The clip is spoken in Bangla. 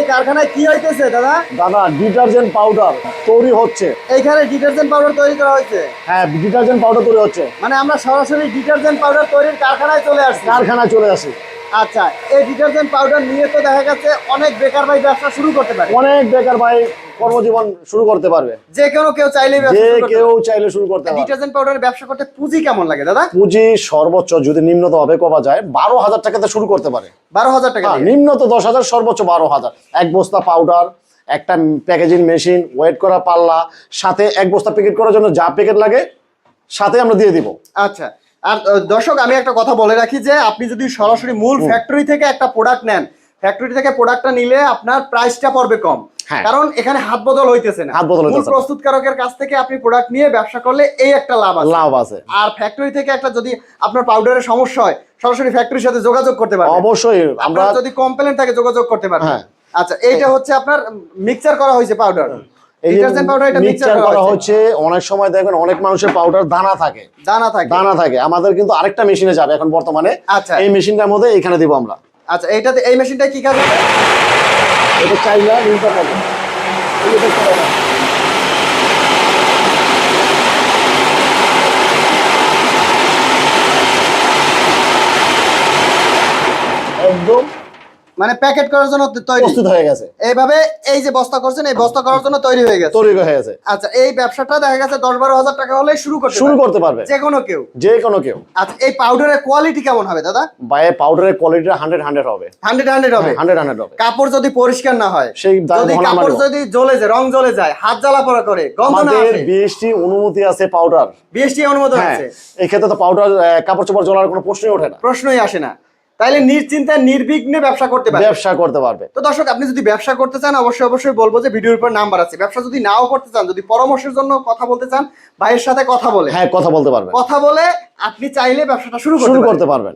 এই কারখানায় কি হইতেছে দাদা? দাদা ডিটারজেন্ট পাউডার তৈরি হচ্ছে। এইখানে ডিটারজেন্ট পাউডার তৈরি করা হয়েছে? হ্যাঁ ডিটারজেন্ট পাউডার তৈরি হচ্ছে। মানে আমরা সরাসরি ডিটারজেন্ট পাউডার তৈরির কারখানায় চলে আসছি। কারখানায় চলে আসি আচ্ছা এই ডিটারজেন্ট পাউডার নিয়ে তো দেখা গেছে অনেক বেকার ভাই ব্যবসা শুরু করতে পারে। অনেক বেকার ভাই কর্মজীবন শুরু করতে পারবে। যে কেউ কেউ চাইলে যে কেউ চাইলে শুরু করতে পারবে। ডিটারজেন্ট পাউডারের ব্যবসা করতে পুঁজি কেমন লাগে দাদা? পুঁজি সর্বোচ্চ যদি নিম্নত ভাবে কবা যায় বারো হাজার টাকাতে শুরু করতে পারে। বারো হাজার টাকা হ্যাঁ। নিম্নত দশ হাজার সর্বোচ্চ বারো হাজার। এক বস্তা পাউডার একটা প্যাকেজিং মেশিন ওয়েট করা পাল্লা সাথে এক বস্তা প্যাকেট করার জন্য যা প্যাকেট লাগে সাথে আমরা দিয়ে দিব। আচ্ছা আর দর্শক আমি একটা কথা বলে রাখি যে আপনি যদি সরাসরি মূল ফ্যাক্টরি থেকে একটা প্রোডাক্ট নেন ফ্যাক্টরি থেকে প্রোডাক্টটা নিলে আপনার প্রাইসটা পড়বে কম। কারণ এখানে হাত বদল হইতেছে না। হাত বদল হইতেছে। প্রস্তুতকারকের কাছ থেকে আপনি প্রোডাক্ট নিয়ে ব্যবসা করলে এই একটা লাভ আছে। লাভ আছে। আর ফ্যাক্টরি থেকে একটা যদি আপনার পাউডারের সমস্যা হয় সরাসরি ফ্যাক্টরির সাথে যোগাযোগ করতে পারবেন। অবশ্যই আমরা যদি কমপ্লেন থাকে যোগাযোগ করতে পারবেন। হ্যাঁ। আচ্ছা এইটা হচ্ছে আপনার মিক্সচার করা হয়েছে পাউডার এই যে ডিটারজেন্ট পাউডার এটা মিক্সচার মিক্সচার করা হচ্ছে অনেক সময় দেখবেন অনেক মানুষের পাউডার দানা থাকে। দানা থাকে। দানা থাকে। আমাদের কিন্তু আরেকটা মেশিনে যাবে এখন বর্তমানে। আচ্ছা। এই মেশিনটার মধ্যে এখানে দিব আমরা। আচ্ছা এইটাতে এই মেশিনটা কি কাজ হবে? এটা চাইলা এটা করা একদম মানে প্যাকেট করার জন্য তৈরি। প্রস্তুত হয়ে গেছে। এইভাবে এই যে বস্তা করছেন এই বস্তা করার জন্য তৈরি হয়ে গেছে। তৈরি হয়ে গেছে। আচ্ছা এই ব্যবসাটা দেখা গেছে দশ বারো হাজার টাকা হলে শুরু করতে শুরু করতে পারবে। যে কোনো কেউ। যে কোনো কেউ। আচ্ছা এই পাউডারের কোয়ালিটি কেমন হবে দাদা? বাইরে পাউডারের কোয়ালিটিটা হান্ড্রেড হান্ড্রেড হবে। হান্ড্রেড হান্ড্রেড হবে? হান্ড্রেড হান্ড্রেড হবে। কাপড় যদি পরিষ্কার না হয় সেই যদি কাপড় যদি জ্বলে যায় রং জ্বলে যায় হাত জ্বালা পড়া করে গন্ধ না আমাদের আসে? বিএসটি অনুমতি আছে পাউডার বিএসটি অনুমতি হ্যাঁ আছে। এই ক্ষেত্রে তো পাউডার কাপড় চোপড় জ্বলার কোনো প্রশ্নই ওঠে না। প্রশ্নই আসে না। তাইলে নিশ্চিন্তায় নির্বিঘ্নে ব্যবসা করতে পারবে। ব্যবসা করতে পারবে। তো দর্শক আপনি যদি ব্যবসা করতে চান অবশ্যই অবশ্যই বলব যে ভিডিওর উপর নাম্বার আছে। ব্যবসা যদি নাও করতে চান যদি পরামর্শের জন্য কথা বলতে চান ভাইয়ের সাথে কথা বলে। হ্যাঁ কথা বলতে পারবে কথা বলে আপনি চাইলে ব্যবসাটা শুরু। করতে পারবেন।